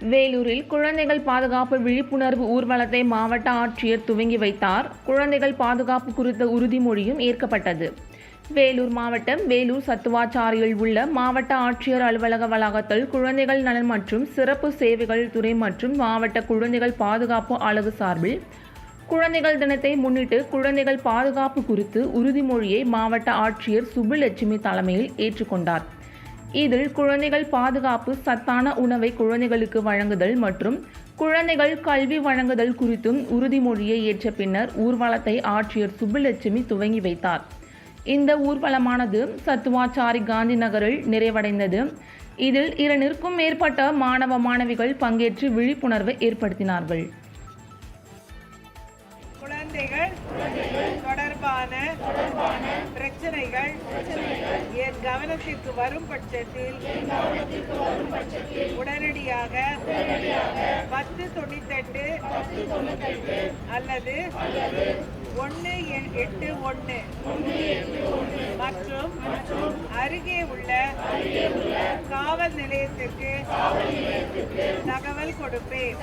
வேலூரில் குழந்தைகள் பாதுகாப்பு விழிப்புணர்வு ஊர்வலத்தை மாவட்ட ஆட்சியர் துவங்கி வைத்தார். குழந்தைகள் பாதுகாப்பு குறித்த உறுதிமொழியும் ஏற்கப்பட்டது. வேலூர் மாவட்டம் வேலூர் சத்துவாச்சாரியில் உள்ள மாவட்ட ஆட்சியர் அலுவலக வளாகத்தில் குழந்தைகள் நலன் மற்றும் சிறப்பு சேவைகள் துறை மற்றும் மாவட்ட குழந்தைகள் பாதுகாப்பு அலகு சார்பில் குழந்தைகள் தினத்தை முன்னிட்டு குழந்தைகள் பாதுகாப்பு குறித்து உறுதிமொழியை மாவட்ட ஆட்சியர் சுப்புலட்சுமி தலைமையில் ஏற்றுக்கொண்டார். இதில் குழந்தைகள் பாதுகாப்பு சத்தான உணவை குழந்தைகளுக்கு வழங்குதல் மற்றும் குழந்தைகள் கல்வி வழங்குதல் குறித்தும் உறுதிமொழியை ஏற்ற பின்னர் ஊர்வலத்தை ஆட்சியர் சுப்புலட்சுமி துவங்கி வைத்தார். இந்த ஊர்வலமானது சத்துவாச்சாரி காந்தி நகரில் நிறைவடைந்தது. இதில் இருநூறுக்கும் மேற்பட்ட மாணவ மாணவிகள் பங்கேற்று விழிப்புணர்வை ஏற்படுத்தினார்கள். குழந்தைகள் தொடர்பான பிரச்சனைகள் என் கவனத்திற்கு வரும் பட்சத்தில் உடனடியாக பத்து தொண்ணூத்தெட்டு அல்லது ஒன்று எட்டு ஒன்று மற்றும் அருகே உள்ள காவல் நிலையத்திற்கு தகவல் கொடுப்பேன்.